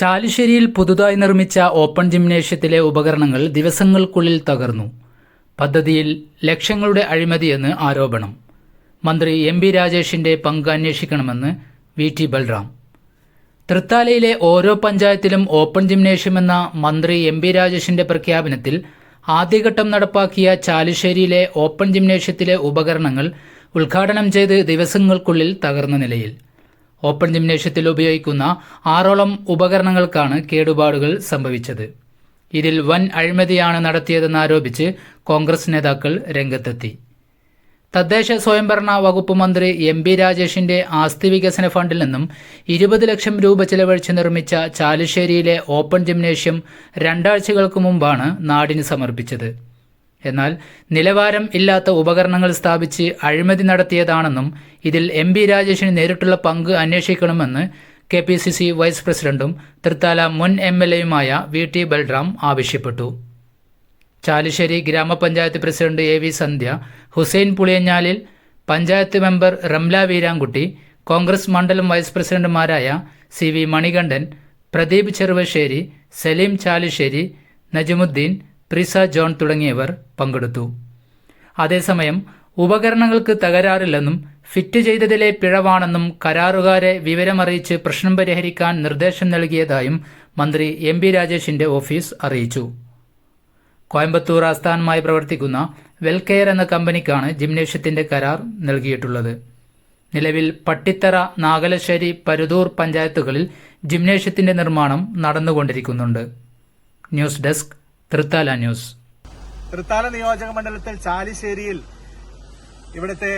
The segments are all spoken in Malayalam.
ചാലുശ്ശേരിയിൽ പുതുതായി നിർമ്മിച്ച ഓപ്പൺ ജിംനേഷ്യത്തിലെ ഉപകരണങ്ങൾ ദിവസങ്ങൾക്കുള്ളിൽ തകർന്നു. പദ്ധതിയിൽ ലക്ഷങ്ങളുടെ അഴിമതിയെന്ന് ആരോപണം. മന്ത്രി എം ബി രാജേഷിന്റെ പങ്ക് അന്വേഷിക്കണമെന്ന് വി ടി ബൽറാം. തൃത്താലയിലെ ഓരോ പഞ്ചായത്തിലും ഓപ്പൺ ജിംനേഷ്യം എന്ന മന്ത്രി എം ബി രാജേഷിന്റെ പ്രഖ്യാപനത്തിൽ ആദ്യഘട്ടം നടപ്പാക്കിയ ചാലുശ്ശേരിയിലെ ഓപ്പൺ ജിംനേഷ്യത്തിലെ ഉപകരണങ്ങൾ ഉദ്ഘാടനം ചെയ്ത് ദിവസങ്ങൾക്കുള്ളിൽ തകർന്ന നിലയിൽ. ഓപ്പൺ ജിംനേഷ്യത്തിൽ ഉപയോഗിക്കുന്ന ആറോളം ഉപകരണങ്ങൾക്കാണ് കേടുപാടുകൾ സംഭവിച്ചത്. ഇതിൽ വൻ അഴിമതിയാണ് നടത്തിയതെന്നാരോപിച്ച് കോൺഗ്രസ് നേതാക്കൾ രംഗത്തെത്തി. തദ്ദേശ സ്വയംഭരണ വകുപ്പ് മന്ത്രി എം ബി രാജേഷിന്റെ ആസ്തി വികസന ഫണ്ടിൽ നിന്നും ഇരുപത് ലക്ഷം രൂപ ചെലവഴിച്ച് നിർമ്മിച്ച ചാലുശ്ശേരിയിലെ ഓപ്പൺ ജിംനേഷ്യം രണ്ടാഴ്ചകൾക്ക് മുമ്പാണ് നാടിന് സമർപ്പിച്ചത്. എന്നാൽ നിലവാരം ഇല്ലാത്ത ഉപകരണങ്ങൾ സ്ഥാപിച്ച് അഴിമതി നടത്തിയതാണെന്നും ഇതിൽ എം ബി രാജേഷിന് നേരിട്ടുള്ള പങ്ക് അന്വേഷിക്കണമെന്ന് K P C C vice പ്രസിഡന്റും തൃത്താല മുൻ എം എൽ എയുമായ വി ടി ബൽറാം ആവശ്യപ്പെട്ടു. ചാലുശ്ശേരി ഗ്രാമപഞ്ചായത്ത് president A V Sandhya Hussain Puliyanjalil panchayat member Ramla Veerankutty Congress മണ്ഡലം വൈസ് പ്രസിഡന്റുമാരായ C V Manikandan Pradeep Cheruvassery Saleem Chalussery Najamuddin Prisa John തുടങ്ങിയവർ പങ്കെടുത്തു. അതേസമയം ഉപകരണങ്ങൾക്ക് തകരാറില്ലെന്നും ഫിറ്റ് ചെയ്തതിലെ പിഴവാണെന്നും കരാറുകാരെ വിവരമറിയിച്ച് പ്രശ്നം പരിഹരിക്കാൻ നിർദ്ദേശം നൽകിയതായും മന്ത്രി എം ബി രാജേഷിന്റെ ഓഫീസ് അറിയിച്ചു. കോയമ്പത്തൂർ ആസ്ഥാനമായി പ്രവർത്തിക്കുന്ന വെൽകെയർ എന്ന കമ്പനിക്കാണ് ജിംനേഷ്യത്തിന്റെ കരാർ നൽകിയിട്ടുള്ളത്. നിലവിൽ പട്ടിത്തറ നാഗലശ്ശേരി പരുതൂർ പഞ്ചായത്തുകളിൽ ജിംനേഷ്യത്തിന്റെ നിർമ്മാണം നടന്നുകൊണ്ടിരിക്കുന്നുണ്ട്. News desk Thrithala news. Thrithala നിയോജക മണ്ഡലത്തിൽ ചാലിശ്ശേരിയിൽ ഇവിടുത്തെ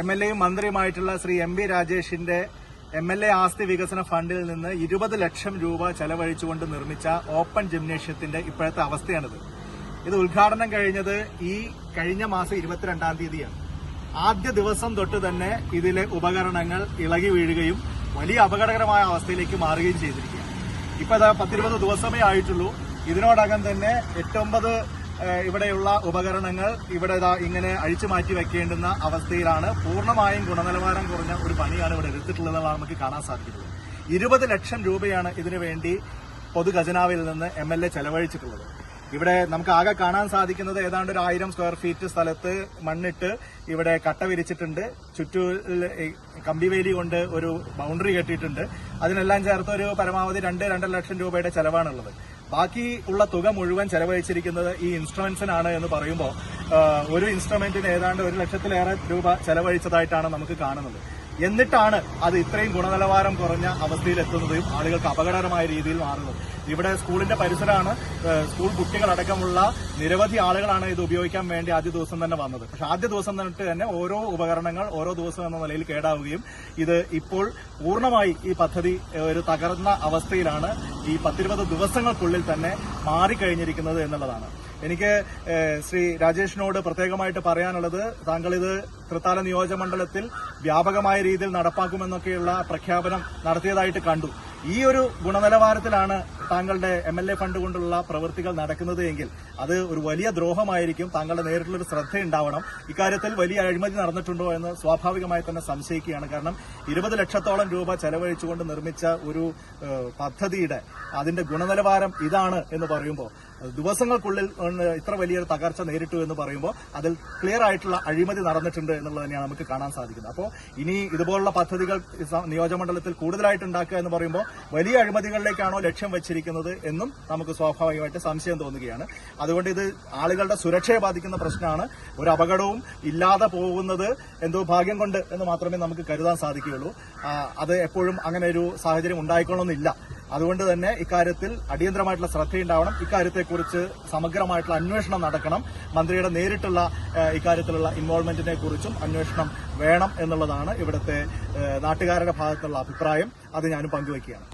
എം എൽ എയും മന്ത്രിയുമായിട്ടുള്ള ശ്രീ എം വി രാജേഷിന്റെ എം എൽ എ ആസ്തി വികസന ഫണ്ടിൽ നിന്ന് ഇരുപത് ലക്ഷം രൂപ ചെലവഴിച്ചുകൊണ്ട് നിർമ്മിച്ച ഓപ്പൺ ജിംനേഷ്യത്തിന്റെ ഇപ്പോഴത്തെ അവസ്ഥയാണിത്. ഇത് ഉദ്ഘാടനം കഴിഞ്ഞത് ഈ കഴിഞ്ഞ മാസം ഇരുപത്തിരണ്ടാം തീയതിയാണ്. ആദ്യ ദിവസം തൊട്ട് തന്നെ ഇതിലെ ഉപകരണങ്ങൾ ഇളകി വീഴുകയും വലിയ അപകടകരമായ അവസ്ഥയിലേക്ക് മാറുകയും ചെയ്തിരിക്കുകയാണ്. ഇപ്പൊ പത്തിരുപത് ദിവസമേ ആയിട്ടുള്ളൂ. ഇതിനോടകം തന്നെ എട്ടൊമ്പത് ഇവിടെയുള്ള ഉപകരണങ്ങൾ ഇവിടെ ഇങ്ങനെ അഴിച്ചു മാറ്റി വെക്കേണ്ടുന്ന അവസ്ഥയിലാണ് പൂർണമായും ഗുണനിലവാരം കുറഞ്ഞ ഒരു പണിയാണ് ഇവിടെ എടുത്തിട്ടുള്ളതെന്നാണ് നമുക്ക് കാണാൻ സാധിക്കുന്നത്. ഇരുപത് ലക്ഷം രൂപയാണ് ഇതിനു വേണ്ടി പൊതുഖജനാവിൽ നിന്ന് എം എൽ എ ചെലവഴിച്ചിട്ടുള്ളത്. ഇവിടെ നമുക്ക് ആകെ കാണാൻ സാധിക്കുന്നത് ഏതാണ്ട് ഒരു ആയിരം സ്ക്വയർ ഫീറ്റ് സ്ഥലത്ത് മണ്ണിട്ട് ഇവിടെ കട്ട വിരിച്ചിട്ടുണ്ട്. ചുറ്റു കമ്പിവേലി കൊണ്ട് ഒരു ബൗണ്ടറി കെട്ടിയിട്ടുണ്ട്. അതിനെല്ലാം ചേർത്ത് ഒരു പരമാവധി രണ്ട് രണ്ടര ലക്ഷം രൂപയുടെ ചെലവാണുള്ളത്. ബാക്കി ഉള്ള തുക മുഴുവൻ ചെലവഴിച്ചിരിക്കുന്നത് ഈ ഇൻസ്ട്രുമെന്റ്സിനാണ് എന്ന് പറയുമ്പോൾ ഒരു ഇൻസ്ട്രുമെന്റിന് ഏതാണ്ട് ഒരു ലക്ഷത്തിലേറെ രൂപ ചെലവഴിച്ചതായിട്ടാണ് നമുക്ക് കാണുന്നത്. എന്നിട്ടാണ് അത് ഇത്രയും ഗുണനിലവാരം കുറഞ്ഞ അവസ്ഥയിൽ എത്തുന്നതും ആളുകൾക്ക് അപകടകരമായ രീതിയിൽ മാറുന്നത്. ഇവിടെ സ്കൂളിന്റെ പരിസരമാണ് സ്കൂൾ കുട്ടികളടക്കമുള്ള നിരവധി ആളുകളാണ് ഇത് ഉപയോഗിക്കാൻ വേണ്ടി ആദ്യ ദിവസം തന്നെ വന്നത്. പക്ഷെ ആദ്യ ദിവസം തന്നിട്ട് തന്നെ ഓരോ ഉപകരണങ്ങൾ ഓരോ ദിവസം എന്ന നിലയിൽ കേടാവുകയും ഇത് ഇപ്പോൾ പൂർണമായി ഈ പദ്ധതി ഒരു തകർന്ന അവസ്ഥയിലാണ് ഈ പത്തിരുപത് ദിവസങ്ങൾക്കുള്ളിൽ തന്നെ മാറിക്കഴിഞ്ഞിരിക്കുന്നത് എന്നുള്ളതാണ്. എനിക്ക് ശ്രീ രാജേഷിനോട് പ്രത്യേകമായിട്ട് പറയാനുള്ളത് താങ്കൾ ഇത് തൃത്താല നിയോജകമണ്ഡലത്തിൽ വ്യാപകമായ രീതിയിൽ നടപ്പാക്കുമെന്നൊക്കെയുള്ള പ്രഖ്യാപനം നടത്തിയതായിട്ട് കണ്ടു. ഈ ഒരു ഗുണനിലവാരത്തിലാണ് താങ്കളുടെ എം എൽ എ ഫണ്ട് കൊണ്ടുള്ള പ്രവൃത്തികൾ നടക്കുന്നത് എങ്കിൽ അത് ഒരു വലിയ ദ്രോഹമായിരിക്കും. താങ്കളുടെ നേരിട്ടുള്ളൊരു ശ്രദ്ധ ഉണ്ടാവണം ഇക്കാര്യത്തിൽ വലിയ അഴിമതി നടന്നിട്ടുണ്ടോ എന്ന് സ്വാഭാവികമായി തന്നെ സംശയിക്കുകയാണ്. കാരണം ഇരുപത് ലക്ഷത്തോളം രൂപ ചെലവഴിച്ചുകൊണ്ട് നിർമ്മിച്ച ഒരു പദ്ധതിയുടെ അതിന്റെ ഗുണനിലവാരം ഇതാണ് എന്ന് പറയുമ്പോൾ ദിവസങ്ങൾക്കുള്ളിൽ ഇത്ര വലിയൊരു തകർച്ച നേരിട്ടു എന്ന് പറയുമ്പോൾ അതിൽ ക്ലിയർ ആയിട്ടുള്ള അഴിമതി നടന്നിട്ടുണ്ട് എന്നുള്ളത് തന്നെയാണ് നമുക്ക് കാണാൻ സാധിക്കുന്നത്. അപ്പോൾ ഇനി ഇതുപോലുള്ള പദ്ധതികൾ നിയോജകമണ്ഡലത്തിൽ കൂടുതലായിട്ട് ഉണ്ടാക്കുക എന്ന് പറയുമ്പോൾ വലിയ അഴിമതികളിലേക്കാണോ ലക്ഷ്യം വെച്ചിരിക്കുന്നത് എന്നും നമുക്ക് സ്വാഭാവികമായിട്ട് സംശയം തോന്നുകയാണ്. അതുകൊണ്ട് ഇത് ആളുകളുടെ സുരക്ഷയെ ബാധിക്കുന്ന പ്രശ്നമാണ്. ഒരു അപകടവും ഇല്ലാതെ പോകുന്നത് എന്തോ ഭാഗ്യം കൊണ്ട് എന്ന് മാത്രമേ നമുക്ക് കരുതാൻ സാധിക്കുകയുള്ളൂ. അത് എപ്പോഴും അങ്ങനെ ഒരു സാഹചര്യം ഉണ്ടായിക്കൊള്ളണമെന്നില്ല. അതുകൊണ്ട് തന്നെ ഇക്കാര്യത്തിൽ അടിയന്തരമായിട്ടുള്ള ശ്രദ്ധയുണ്ടാവണം. ഇക്കാര്യത്തെക്കുറിച്ച് സമഗ്രമായിട്ടുള്ള അന്വേഷണം നടക്കണം. മന്ത്രിയുടെ നേരിട്ടുള്ള ഇക്കാര്യത്തിലുള്ള ഇൻവോൾവ്മെന്റിനെ കുറിച്ചും അന്വേഷണം വേണം എന്നുള്ളതാണ് ഇവിടുത്തെ നാട്ടുകാരുടെ ഭാഗത്തുള്ള അഭിപ്രായം. അത് ഞാനും പങ്കുവയ്ക്കുകയാണ്.